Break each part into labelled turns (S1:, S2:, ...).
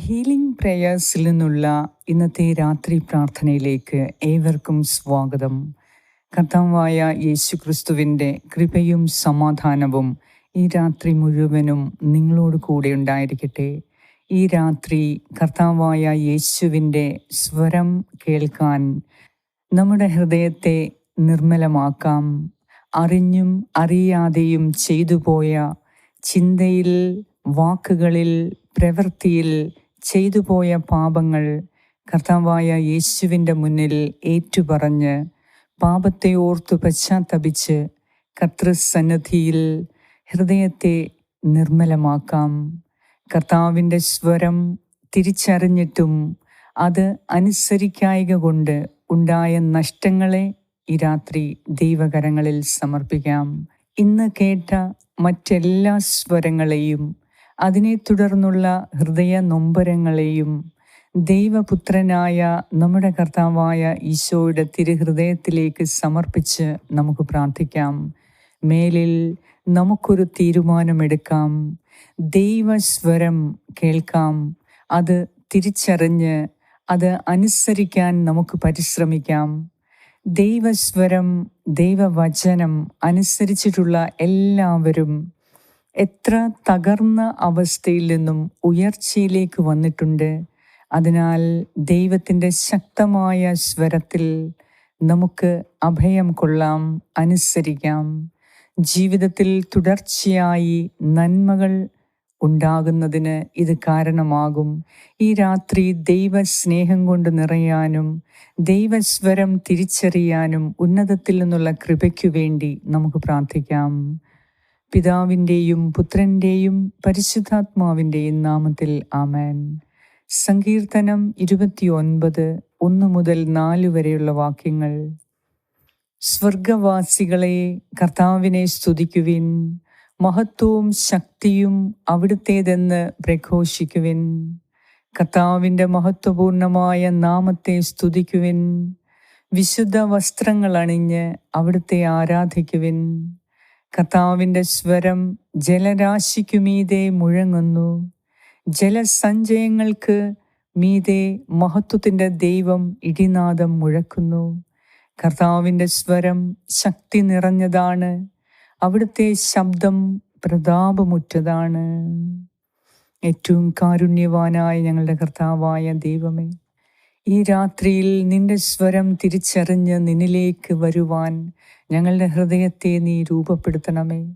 S1: Healing പ്രേയേഴ്സിൽ നിന്നുള്ള ഇന്നത്തെ രാത്രി പ്രാർത്ഥനയിലേക്ക് ഏവർക്കും സ്വാഗതം. കർത്താവായ യേശു ക്രിസ്തുവിന്റെ കൃപയും സമാധാനവും ഈ രാത്രി മുഴുവനും നിങ്ങളോട് കൂടെ ഉണ്ടായിരിക്കട്ടെ. ഈ രാത്രി കർത്താവായ യേശുവിന്റെ സ്വരം കേൾക്കാൻ നമ്മുടെ ഹൃദയത്തെ നിർമ്മലമാക്കാം. അറിഞ്ഞും അറിയാതെയും ചെയ്തു പോയ ചിന്തയിൽ വാക്കുകളിൽ പ്രവൃത്തിയിൽ ചെയ്തു പോയ പാപങ്ങൾ കർത്താവായ യേശുവിന്റെ മുന്നിൽ ഏറ്റുപറഞ്ഞ് പാപത്തെ ഓർത്തു പശ്ചാത്തപിച്ച് കർത്തൃസന്നിധിയിൽ ഹൃദയത്തെ നിർമ്മലമാക്കാം. കർത്താവിന്റെ സ്വരം തിരിച്ചറിഞ്ഞിട്ടും അത് അനുസരിക്കായക കൊണ്ട് ഉണ്ടായ നഷ്ടങ്ങളെ ഈ രാത്രി ദൈവകരങ്ങളിൽ സമർപ്പിക്കാം. ഇന്ന് കേട്ട മറ്റെല്ലാ സ്വരങ്ങളെയും അതിനെ തുടർന്നുള്ള ഹൃദയ നൊമ്പരങ്ങളെയും ദൈവപുത്രനായ നമ്മുടെ കർത്താവായ ഈശോയുടെ തിരുഹൃദയത്തിലേക്ക് സമർപ്പിച്ച് നമുക്ക് പ്രാർത്ഥിക്കാം. മേലിൽ നമുക്കൊരു തീരുമാനമെടുക്കാം. ദൈവസ്വരം കേൾക്കാം. അത് തിരിച്ചറിഞ്ഞ് അത് അനുസരിക്കാൻ നമുക്ക് പരിശ്രമിക്കാം. ദൈവസ്വരം ദൈവവചനം അനുസരിച്ചിട്ടുള്ള എല്ലാവരും എത്ര തകർന്ന അവസ്ഥയിൽ നിന്നും ഉയർച്ചയിലേക്ക് വന്നിട്ടുണ്ട്. അതിനാൽ ദൈവത്തിന്റെ ശക്തമായ സ്വരത്തിൽ നമുക്ക് അഭയം കൊള്ളാം അനുസരിക്കാം. ജീവിതത്തിൽ തുടർച്ചയായി നന്മകൾ ഉണ്ടാകുന്നതിന് ഇത് കാരണമാകും. ഈ രാത്രി ദൈവസ്നേഹം കൊണ്ട് നിറയാനും ദൈവസ്വരം തിരിച്ചറിയാനും ഉന്നതത്തിൽ നിന്നുള്ള കൃപയ്ക്കു വേണ്ടി നമുക്ക് പ്രാർത്ഥിക്കാം. പിതാവിന്റെയും പുത്രന്റെയും പരിശുദ്ധാത്മാവിന്റെയും നാമത്തിൽ ആമേൻ. സങ്കീർത്തനം ഇരുപത്തിയൊൻപത് ഒന്ന് മുതൽ നാല് വരെയുള്ള വാക്യങ്ങൾ. സ്വർഗവാസികളെ കർത്താവിനെ സ്തുതിക്കുവിൻ. മഹത്വവും ശക്തിയും അവിടുത്തേതെന്ന് പ്രഘോഷിക്കുവിൻ. കർത്താവിന്റെ മഹത്വപൂർണമായ നാമത്തെ സ്തുതിക്കുവിൻ. വിശുദ്ധ വസ്ത്രങ്ങൾ അണിഞ്ഞ് അവിടുത്തെ ആരാധിക്കുവിൻ. കർത്താവിന്റെ സ്വരം ജലരാശിക്കുമീതെ മുഴങ്ങുന്നു. ജലസഞ്ചയങ്ങൾക്ക് മീതെ മഹത്വത്തിന്റെ ദൈവം ഇടിനാദം മുഴക്കുന്നു. കർത്താവിന്റെ സ്വരം ശക്തി നിറഞ്ഞതാണ്. അവിടുത്തെ ശബ്ദം പ്രതാപമുറ്റതാണ്. ഏറ്റവും കാരുണ്യവാനായ ഞങ്ങളുടെ കർത്താവായ ദൈവമേ ഈ രാത്രിയിൽ നിന്റെ സ്വരം തിരിച്ചറിഞ്ഞ് നിന്നിലേക്ക് വരുവാൻ ഞങ്ങളുടെ ഹൃദയത്തെ നീ രൂപപ്പെടുത്തണമേ.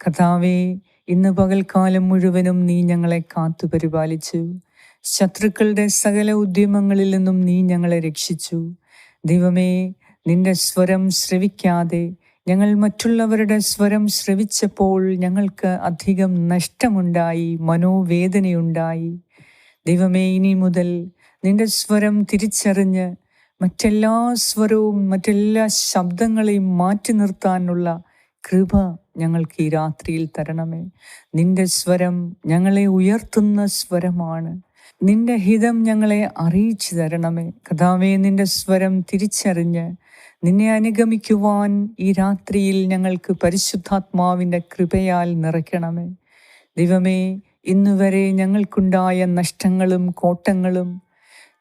S1: കഥാവേ ഇന്ന് പകൽക്കാലം മുഴുവനും നീ ഞങ്ങളെ കാത്തു പരിപാലിച്ചു. ശത്രുക്കളുടെ സകല ഉദ്യമങ്ങളിൽ നിന്നും നീ ഞങ്ങളെ രക്ഷിച്ചു. ദൈവമേ നിന്റെ സ്വരം ശ്രവിക്കാതെ ഞങ്ങൾ മറ്റുള്ളവരുടെ സ്വരം ശ്രവിച്ചപ്പോൾ ഞങ്ങൾക്ക് അധികം നഷ്ടമുണ്ടായി മനോവേദനയുണ്ടായി. ദൈവമേ ഇനി മുതൽ നിന്റെ സ്വരം തിരിച്ചറിഞ്ഞ് മറ്റെല്ലാ സ്വരവും മറ്റെല്ലാ ശബ്ദങ്ങളെയും മാറ്റി നിർത്താനുള്ള കൃപ ഞങ്ങൾക്ക് ഈ രാത്രിയിൽ തരണമേ. നിന്റെ സ്വരം ഞങ്ങളെ ഉയർത്തുന്ന സ്വരമാണ്. നിന്റെ ഹിതം ഞങ്ങളെ അറിയിച്ചു തരണമേ. കഥാവേ നിന്റെ സ്വരം തിരിച്ചറിഞ്ഞ് നിന്നെ അനുഗമിക്കുവാൻ ഈ രാത്രിയിൽ ഞങ്ങൾക്ക് പരിശുദ്ധാത്മാവിന്റെ കൃപയാൽ നിറയ്ക്കണമേ. ദൈവമേ ഇന്നുവരെ ഞങ്ങൾക്കുണ്ടായ നഷ്ടങ്ങളും കോട്ടങ്ങളും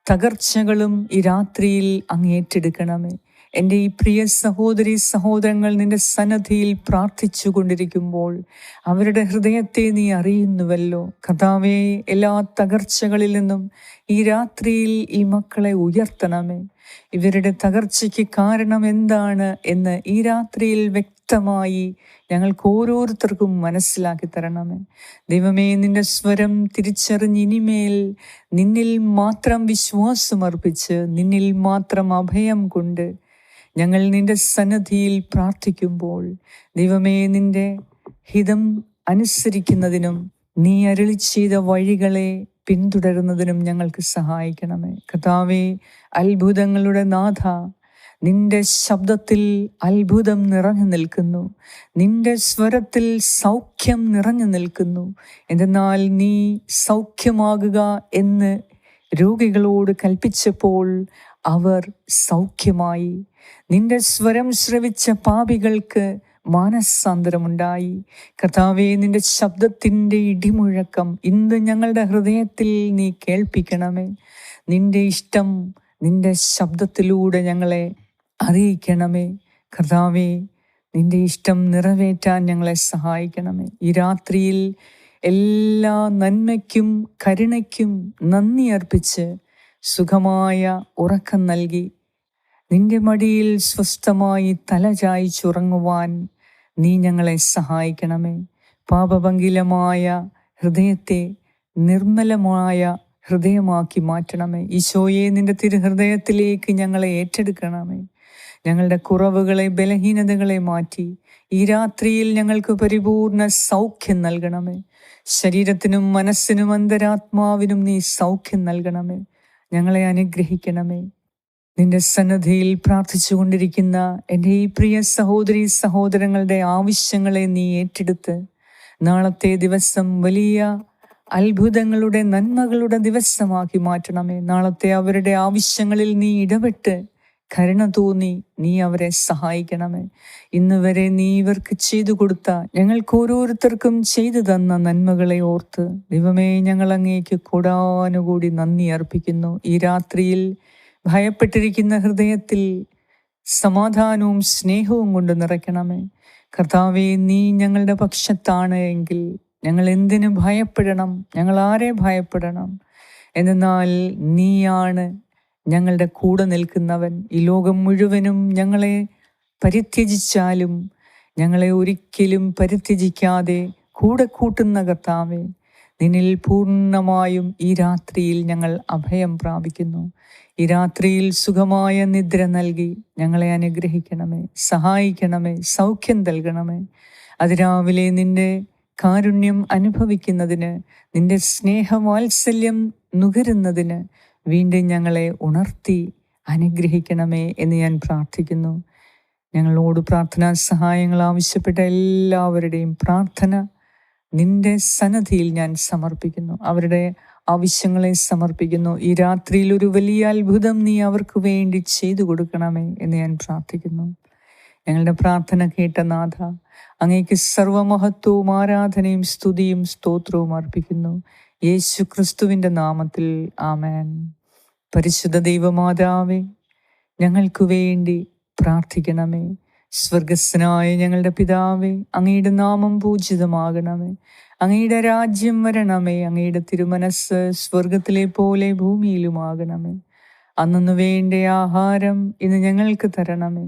S1: തകർച്ചകളും ഈ രാത്രിയിൽ അങ്ങ് ഏറ്റെടുക്കണമേ എന്റെ ഈ പ്രിയ സഹോദരി സഹോദരങ്ങൾ നിന്റെ സന്നദ്ധിയിൽ പ്രാർത്ഥിച്ചു കൊണ്ടിരിക്കുമ്പോൾ അവരുടെ ഹൃദയത്തെ നീ അറിയുന്നുവല്ലോ. കഥാവേ എല്ലാ തകർച്ചകളിൽ നിന്നും ഈ രാത്രിയിൽ ഈ മക്കളെ ഉയർത്തണമേ. ഇവരുടെ തകർച്ചയ്ക്ക് കാരണം എന്താണ് എന്ന് ഈ രാത്രിയിൽ വ്യക്തമായി ഞങ്ങൾക്ക് ഓരോരുത്തർക്കും മനസ്സിലാക്കി തരണമേ. ദൈവമേ നിന്റെ സ്വരം തിരിച്ചറിഞ്ഞ് ഇനിമേൽ നിന്നിൽ മാത്രം വിശ്വാസമർപ്പിച്ച് നിന്നിൽ മാത്രം അഭയം കൊണ്ട് ഞങ്ങൾ നിന്റെ സന്നദ്ധിയിൽ പ്രാർത്ഥിക്കുമ്പോൾ ദൈവമേ നിന്റെ ഹിതം അനുസരിക്കുന്നതിനും നീ അരളി ചെയ്ത വഴികളെ പിന്തുടരുന്നതിനും ഞങ്ങൾക്ക് സഹായിക്കണമേ. കഥാവേ അത്ഭുതങ്ങളുടെ നാഥ നിന്റെ ശബ്ദത്തിൽ അത്ഭുതം നിറഞ്ഞു നിൽക്കുന്നു. നിന്റെ സ്വരത്തിൽ സൗഖ്യം നിറഞ്ഞു നിൽക്കുന്നു. എന്തെന്നാൽ നീ സൗഖ്യമാകുക എന്ന് രോഗികളോട് കൽപ്പിച്ചപ്പോൾ അവർ സൗഖ്യമായി. നിന്റെ സ്വരം ശ്രവിച്ച പാപികൾക്ക് മാനസാന്തരമുണ്ടായി. കർത്താവെ നിന്റെ ശബ്ദത്തിന്റെ ഇടിമുഴക്കം ഇന്ന് ഞങ്ങളുടെ ഹൃദയത്തിൽ നീ കേൾപ്പിക്കണമേ. നിന്റെ ഇഷ്ടം നിന്റെ ശബ്ദത്തിലൂടെ ഞങ്ങളെ അറിയിക്കണമേ. കർത്താവെ നിന്റെ ഇഷ്ടം നിറവേറ്റാൻ ഞങ്ങളെ സഹായിക്കണമേ. ഈ രാത്രിയിൽ എല്ലാ നന്മയ്ക്കും കരുണയ്ക്കും നന്ദി അർപ്പിച്ച് സുഖമായ ഉറക്കം നൽകി. നിന്റെ മടിയിൽ സ്വസ്ഥമായി തല ചായ്ച്ചുറങ്ങുവാൻ നീ ഞങ്ങളെ സഹായിക്കണമേ. പാപഭംഗിലമായ ഹൃദയത്തെ നിർമ്മലമായ ഹൃദയമാക്കി മാറ്റണമേ. ഈശോയെ നിന്റെ തിരുഹൃദയത്തിലേക്ക് ഞങ്ങളെ ഏറ്റെടുക്കണമേ. ഞങ്ങളുടെ കുറവുകളെ ബലഹീനതകളെ മാറ്റി ഈ രാത്രിയിൽ ഞങ്ങൾക്ക് പരിപൂർണ സൗഖ്യം നൽകണമേ. ശരീരത്തിനും മനസ്സിനും അന്തരാത്മാവിനും നീ സൗഖ്യം നൽകണമേ. ഞങ്ങളെ അനുഗ്രഹിക്കണമേ. നിന്റെ സന്നദ്ധിയിൽ പ്രാർത്ഥിച്ചുകൊണ്ടിരിക്കുന്ന എന്റെ ഈ പ്രിയ സഹോദരി സഹോദരങ്ങളുടെ ആവശ്യങ്ങളെ നീ ഏറ്റെടുത്ത് നാളത്തെ ദിവസം വലിയ അത്ഭുതങ്ങളുടെ നന്മകളുടെ ദിവസമാക്കി മാറ്റണമേ. നാളത്തെ അവരുടെ ആവശ്യങ്ങളിൽ നീ ഇടപെട്ട് കരുണ തോന്നി നീ അവരെ സഹായിക്കണമേ. ഇന്ന് വരെ നീ ഇവർക്ക് ചെയ്തു കൊടുത്ത ഞങ്ങൾക്ക് ഓരോരുത്തർക്കും ചെയ്തു തന്ന നന്മകളെ ഓർത്ത് ദൈവമേ ഞങ്ങൾ അങ്ങേക്ക് കൂടാനുകൂടി നന്ദി അർപ്പിക്കുന്നു. ഈ രാത്രിയിൽ ഭയപ്പെട്ടിരിക്കുന്ന ഹൃദയത്തിൽ സമാധാനവും സ്നേഹവും കൊണ്ട് നിറയ്ക്കണമേ. കർത്താവെ നീ ഞങ്ങളുടെ പക്ഷത്താണ് എങ്കിൽ ഞങ്ങൾ എന്തിനു ഭയപ്പെടണം? ഞങ്ങൾ ആരെ ഭയപ്പെടണം? എന്നാൽ നീയാണ് ഞങ്ങളുടെ കൂടെ നിൽക്കുന്നവൻ ഈ ലോകം മുഴുവനും ഞങ്ങളെ പരിത്യജിച്ചാലും ഞങ്ങളെ ഒരിക്കലും പരിത്യജിക്കാതെ കൂടെ കൂട്ടുന്ന കർത്താവെ നിന്നിൽ പൂർണമായും ഈ രാത്രിയിൽ ഞങ്ങൾ അഭയം പ്രാപിക്കുന്നു. ഈ രാത്രിയിൽ സുഖമായ നിദ്ര നൽകി ഞങ്ങളെ അനുഗ്രഹിക്കണമേ സഹായിക്കണമേ സൗഖ്യം നൽകണമേ. അതിരാവിലെ നിന്റെ കാരുണ്യം അനുഭവിക്കുന്നതിന് നിന്റെ സ്നേഹവാത്സല്യം നുകരുന്നതിന് വീണ്ടും ഞങ്ങളെ ഉണർത്തി അനുഗ്രഹിക്കണമേ എന്ന് ഞാൻ പ്രാർത്ഥിക്കുന്നു. ഞങ്ങളോട് പ്രാർത്ഥനാ സഹായങ്ങൾ ആവശ്യപ്പെട്ട എല്ലാവരുടെയും പ്രാർത്ഥന നിന്റെ സന്നദ്ധിയിൽ ഞാൻ സമർപ്പിക്കുന്നു. അവരുടെ ആവശ്യങ്ങളെ സമർപ്പിക്കുന്നു. ഈ രാത്രിയിൽ ഒരു വലിയ അത്ഭുതം നീ അവർക്ക് വേണ്ടി ചെയ്തു കൊടുക്കണമേ എന്ന് ഞാൻ പ്രാർത്ഥിക്കുന്നു. ഞങ്ങളുടെ പ്രാർത്ഥന കേട്ട നാഥ അങ്ങേക്ക് സർവമഹത്വവും ആരാധനയും സ്തുതിയും സ്തോത്രവും അർപ്പിക്കുന്നു. യേശു ക്രിസ്തുവിന്റെ നാമത്തിൽ ആമേൻ. പരിശുദ്ധ ദൈവമാതാവേ ഞങ്ങൾക്ക് വേണ്ടി പ്രാർത്ഥിക്കണമേ. സ്വർഗസ്സനായ ഞങ്ങളുടെ പിതാവേ അങ്ങയുടെ നാമം പൂജിതമാകണമേ. അങ്ങയുടെ രാജ്യം വരണമേ. അങ്ങയുടെ തിരുമനസ് സ്വർഗത്തിലെ പോലെ ഭൂമിയിലുമാകണമേ. അന്നു വേണ്ട ആഹാരം ഇന്ന് ഞങ്ങൾക്ക് തരണമേ.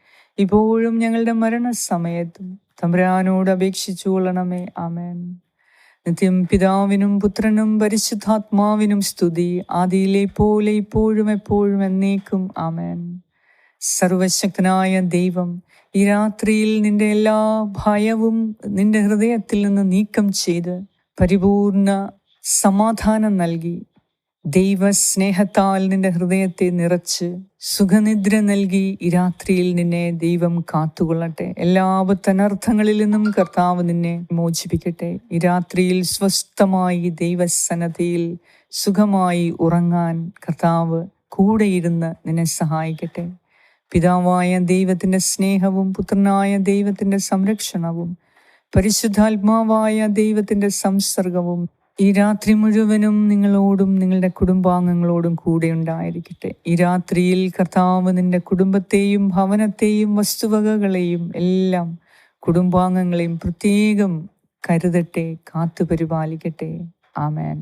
S1: ഇപ്പോഴും ഞങ്ങളുടെ മരണസമയത്തും തമ്പുരാനോട് അപേക്ഷിച്ചു കൊള്ളണമേ. ആമേൻ. നിത്യം പിതാവിനും പുത്രനും പരിശുദ്ധാത്മാവിനും സ്തുതി. ആദിയിലെ പോലെ ഇപ്പോഴും എപ്പോഴും എന്നേക്കും. ആമേൻ. സർവശക്തനായ ദൈവം ഈ രാത്രിയിൽ നിന്റെ എല്ലാ ഭയവും നിന്റെ ഹൃദയത്തിൽ നിന്ന് നീക്കം ചെയ്ത് പരിപൂർണ സമാധാനം നൽകി. ദൈവസ്നേഹത്താൽ നിന്റെ ഹൃദയത്തെ നിറച്ച് സുഖനിദ്ര നൽകി ഈ രാത്രിയിൽ നിന്നെ ദൈവം കാത്തുകൊള്ളട്ടെ. എല്ലാ അനർത്ഥങ്ങളിൽ നിന്നും കർത്താവ് നിന്നെ മോചിപ്പിക്കട്ടെ. ഈ രാത്രിയിൽ സ്വസ്ഥമായി ദൈവസന്നതയിൽ സുഖമായി ഉറങ്ങാൻ കർത്താവ് കൂടെയിരുന്ന് നിന്നെ സഹായിക്കട്ടെ. പിതാവായ ദൈവത്തിന്റെ സ്നേഹവും പുത്രനായ ദൈവത്തിന്റെ സംരക്ഷണവും പരിശുദ്ധാത്മാവായ ദൈവത്തിന്റെ സംസർഗവും ഈ രാത്രി മുഴുവനും നിങ്ങളോടും നിങ്ങളുടെ കുടുംബാംഗങ്ങളോടും കൂടെ ഉണ്ടായിരിക്കട്ടെ. ഈ രാത്രിയിൽ കർത്താവ് നിന്റെ കുടുംബത്തെയും ഭവനത്തെയും വസ്തുവകകളെയും എല്ലാം കുടുംബാംഗങ്ങളെയും പ്രത്യേകം കരുതട്ടെ കാത്തു പരിപാലിക്കട്ടെ ആമേൻ.